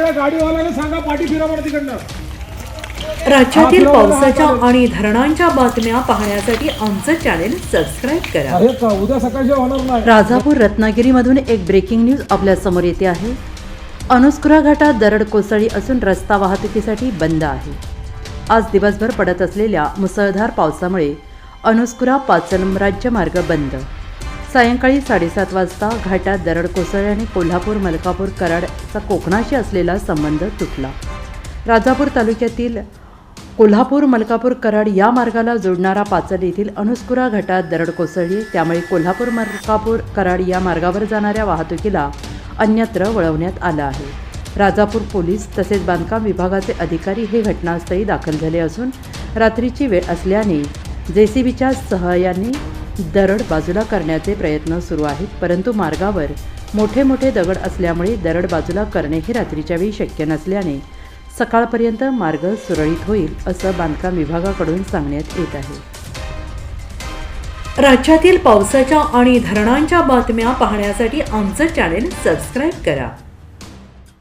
सगळ्या गाडीवाल्याने सांगा पाठी फिरा तिकडनं. राज्यातील पावसाच्या आणि धरणांच्या बातम्या पाहण्यासाठी आमचं चॅनेल सबस्क्राईब करा. अरे का? उद्या सकाळची होणार नाही. राजापूर रत्नागिरीमधून एक ब्रेकिंग न्यूज आपल्यासमोर येते आहे. अनुस्कुरा घाटात दरड कोसळली असून रस्ता वाहतुकीसाठी बंद आहे. आज दिवसभर पडत असलेल्या मुसळधार पावसामुळे अनुस्कुरा पाचलम राज्य मार्ग बंद. सायंकाळी साडेसात वाजता घाटात दरड कोसळल्याने कोल्हापूर मलकापूर कराडचा कोकणाशी असलेला संबंध तुटला. राजापूर तालुक्यातील कोल्हापूर मलकापूर कराड या मार्गाला जोडणारा पाचल येथील अनुस्कुरा घाटात दरड कोसळली. त्यामुळे कोल्हापूर मलकापूर कराड या मार्गावर जाणाऱ्या वाहतुकीला अन्यत्र वळवण्यात आलं आहे. राजापूर पोलीस तसेच बांधकाम विभागाचे अधिकारी हे घटनास्थळी दाखल झाले असून रात्रीची वेळ असल्याने जेसीबीच्या सहाय्याने दरड बाजूला करण्याचे प्रयत्न सुरू आहेत परंतु मार्गावर मोठे मोठे दगड असल्यामुळे दरड बाजूला करणे हे रात्रीच्या वेळी शक्य नसल्याने सकाळपर्यंत मार्ग सुरळीत होईल असं बांधकाम विभागाकडून सांगण्यात येत आहे. राज्यातील पावसाच्या आणि धरणांच्या बातम्या पाहण्यासाठी आमचं चॅनेल सबस्क्राईब करा.